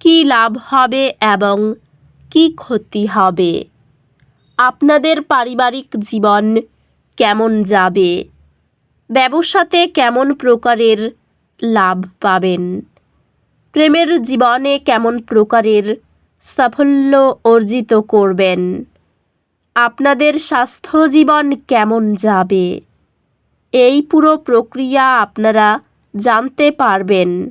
কি লাভ হবে এবং কি ক্ষতি হবে? আপনাদের পারিবারিক জীবন কেমন যাবে? ব্যবসাতে কেমন প্রকারের লাভ পাবেন? প্রেমের জীবনে কেমন প্রকারের সাফল্য অর্জিত করবেন? আপনাদের স্বাস্থ্য জীবন কেমন যাবে? এই পুরো প্রক্রিয়া আপনারা জানতে পারবেন।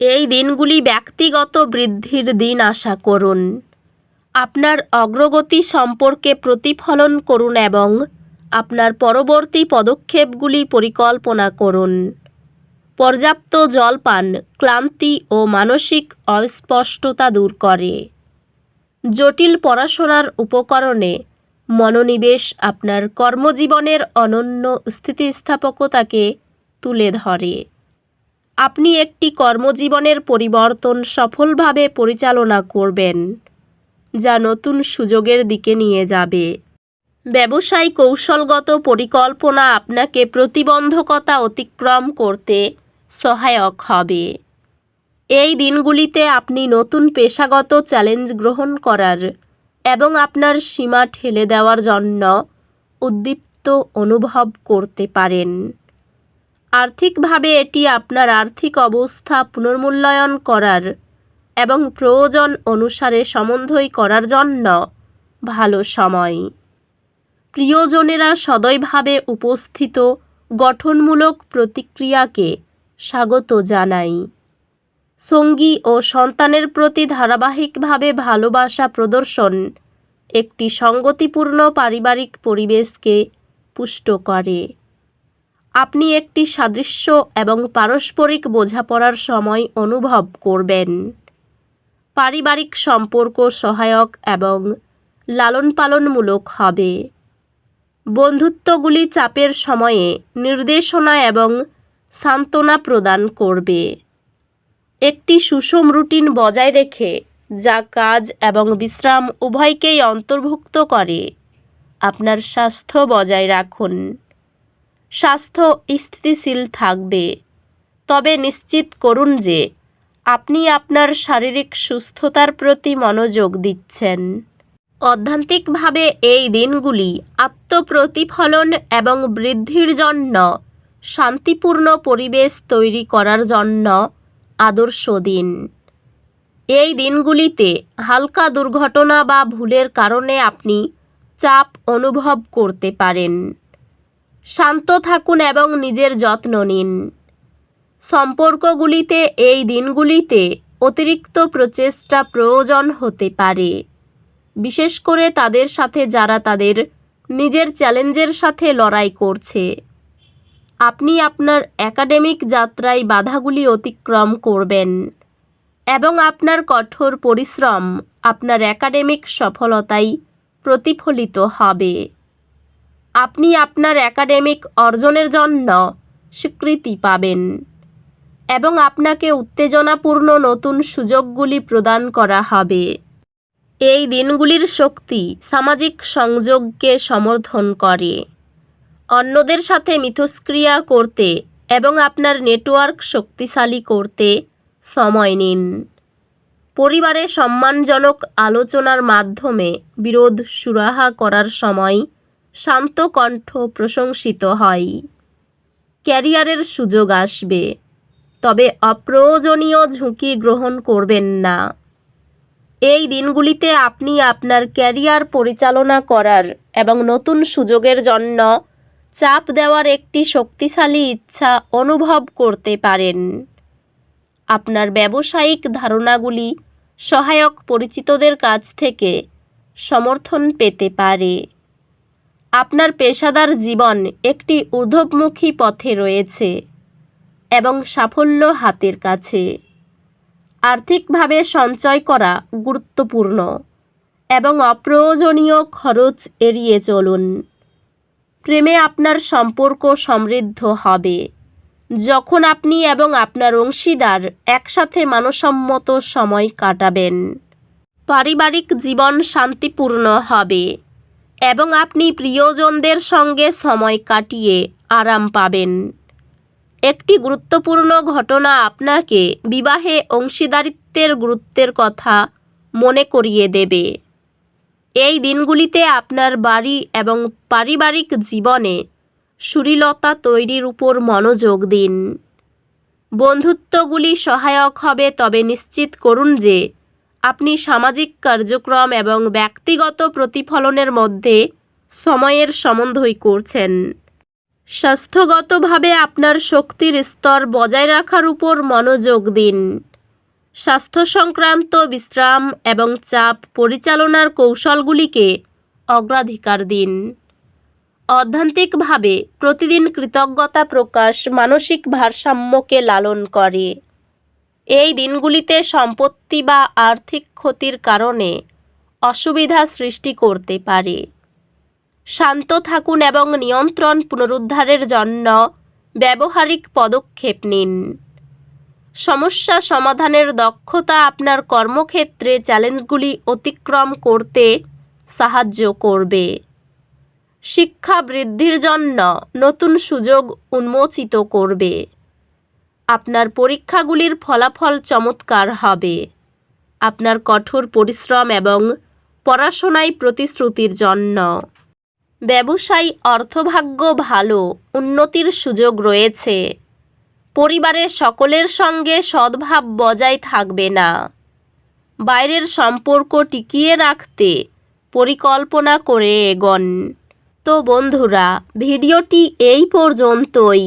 এই দিনগুলি ব্যক্তিগত বৃদ্ধির দিন, আশা করুন। আপনার অগ্রগতি সম্পর্কে প্রতিফলন করুন এবং আপনার পরবর্তী পদক্ষেপগুলি পরিকল্পনা করুন। পর্যাপ্ত জল পান ক্লান্তি ও মানসিক অস্পষ্টতা দূর করে। জটিল পড়াশোনার উপকরণে মনোনিবেশ আপনার কর্মজীবনের অনন্য স্থিতিস্থাপকতাকে তুলে ধরে। আপনি একটি কর্মজীবনের পরিবর্তন সফলভাবে পরিচালনা করবেন, যা নতুন সুযোগের দিকে নিয়ে যাবে। ব্যবসায় কৌশলগত পরিকল্পনা আপনাকে প্রতিবন্ধকতা অতিক্রম করতে সহায়ক হবে। এই দিনগুলিতে আপনি নতুন পেশাগত চ্যালেঞ্জ গ্রহণ করার এবং আপনার সীমা ঠেলে দেওয়ার জন্য উদ্দীপ্ত অনুভব করতে পারেন। আর্থিকভাবে এটি আপনার আর্থিক অবস্থা পুনর্মূল্যায়ন করার এবং প্রয়োজন অনুসারে সমন্বয় করার জন্য ভালো সময়। প্রিয়জনেরা সদয়ভাবে উপস্থিত গঠনমূলক প্রতিক্রিয়াকে স্বাগত জানাই। সঙ্গী ও সন্তানের প্রতি ধারাবাহিকভাবে ভালোবাসা প্রদর্শন একটি সঙ্গতিপূর্ণ পারিবারিক পরিবেশকে পুষ্ট করে। আপনি একটি সাদৃশ্য এবং পারস্পরিক বোঝাপড়ার সময় অনুভব করবেন। পারিবারিক সম্পর্ক সহায়ক এবং লালন পালনমূলক হবে। বন্ধুত্বগুলি চাপের সময়ে নির্দেশনা এবং সান্ত্বনা প্রদান করবে। একটি সুষম রুটিন বজায় রেখে যা কাজ এবং বিশ্রাম উভয়কেই অন্তর্ভুক্ত করে। আপনার স্বাস্থ্য বজায় রাখুন। স্বাস্থ্য স্থিতিশীল থাকবে। তবে নিশ্চিত করুন যে, আপনি আপনার শারীরিক সুস্থতার প্রতি মনোযোগ দিচ্ছেন। অধ্যান্তিকভাবে এই দিনগুলি আত্মপ্রতিফলন এবং বৃদ্ধির জন্য, শান্তিপূর্ণ পরিবেশ তৈরি করার জন্য আদর্শ দিন। এই দিনগুলিতে হালকা দুর্ঘটনা বা ভুলের কারণে আপনি চাপ অনুভব করতে পারেন। শান্ত থাকুন এবং নিজের যত্ন নিন। সম্পর্কগুলিতে এই দিনগুলিতে অতিরিক্ত প্রচেষ্টা প্রয়োজন হতে পারে। বিশেষ করে তাদের সাথে যারা তাদের নিজের চ্যালেঞ্জের সাথে লড়াই করছে। আপনি আপনার একাডেমিক যাত্রায় বাধাগুলি অতিক্রম করবেন এবং আপনার কঠোর পরিশ্রম আপনার একাডেমিক সফলতায় প্রতিফলিত হবে। আপনি আপনার একাডেমিক অর্জনের জন্য স্বীকৃতি পাবেন এবং আপনাকে উত্তেজনাপূর্ণ নতুন সুযোগগুলি প্রদান করা হবে। এই দিনগুলির শক্তি সামাজিক সংযোগকে সমর্থন করে। অন্যদের সাথে মিথস্ক্রিয়া করতে এবং আপনার নেটওয়ার্ক শক্তিশালী করতে সময় নিন। পরিবারে সম্মানজনক আলোচনার মাধ্যমে বিরোধ সুরাহা করার সময় শান্ত কণ্ঠ প্রশংসিত হয়। ক্যারিয়ারের সুযোগ আসবে, তবে অপ্রয়োজনীয় ঝুঁকি গ্রহণ করবেন না। এই দিনগুলিতে আপনি আপনার ক্যারিয়ার পরিচালনা করার এবং নতুন সুযোগের জন্য চাপ দেওয়ার একটি শক্তিশালী ইচ্ছা অনুভব করতে পারেন। আপনার ব্যবসায়িক ধারণাগুলি সহায়ক পরিচিতদের কাছ থেকে সমর্থন পেতে পারে। আপনার পেশাদার জীবন একটি ঊর্ধ্বমুখী পথে রয়েছে এবং সাফল্য হাতের কাছে। আর্থিকভাবে সঞ্চয় করা গুরুত্বপূর্ণ এবং অপ্রয়োজনীয় খরচ এড়িয়ে চলুন। প্রেমে আপনার সম্পর্ক সমৃদ্ধ হবে। যখন আপনি এবং আপনার অংশীদার একসাথে মানসম্মত সময় কাটাবেন, পারিবারিক জীবন শান্তিপূর্ণ হবে। এবং আপনি প্রিয়জনদের সঙ্গে সময় কাটিয়ে আরাম পাবেন। একটি গুরুত্বপূর্ণ ঘটনা আপনাকে বিবাহে অংশীদারিত্বের গুরুত্বের কথা মনে করিয়ে দেবে। এই দিনগুলিতে আপনার বাড়ি এবং পারিবারিক জীবনে সুরিলতা তৈরির উপর মনোযোগ দিন। বন্ধুত্বগুলি সহায়ক হবে, তবে নিশ্চিত করুন যে আপনি সামাজিক কার্যক্রম এবং ব্যক্তিগত প্রতিফলনের মধ্যে সময়ের সমন্বয় করছেন। স্বাস্থ্যগতভাবে আপনার শক্তির স্তর বজায় রাখার উপর মনোযোগ দিন। স্বাস্থ্য সংক্রান্ত বিশ্রাম এবং চাপ পরিচালনার কৌশলগুলিকে অগ্রাধিকার দিন। অধ্যান্তিকভাবে প্রতিদিন কৃতজ্ঞতা প্রকাশ মানসিক ভারসাম্যকে লালন করে। এই দিনগুলিতে সম্পত্তি বা আর্থিক ক্ষতির কারণে অসুবিধা সৃষ্টি করতে পারে। শান্ত থাকুন এবং নিয়ন্ত্রণ পুনরুদ্ধারের জন্য ব্যবহারিক পদক্ষেপ নিন। সমস্যা সমাধানের দক্ষতা আপনার কর্মক্ষেত্রে চ্যালেঞ্জগুলি অতিক্রম করতে সাহায্য করবে। শিক্ষা বৃদ্ধির জন্য নতুন সুযোগ উন্মোচিত করবে। আপনার পরীক্ষাগুলির ফলাফল চমৎকার হবে। আপনার কঠোর পরিশ্রম এবং পড়াশোনায় প্রতিশ্রুতির জন্য। ব্যবসায়ী অর্থভাগ্য ভালো, উন্নতির সুযোগ রয়েছে। পরিবারের সকলের সঙ্গে সদ্ভাব বজায় থাকবে না। বাইরের সম্পর্ক টিকিয়ে রাখতে পরিকল্পনা করে এগোন। তো বন্ধুরা, ভিডিওটি এই পর্যন্তই।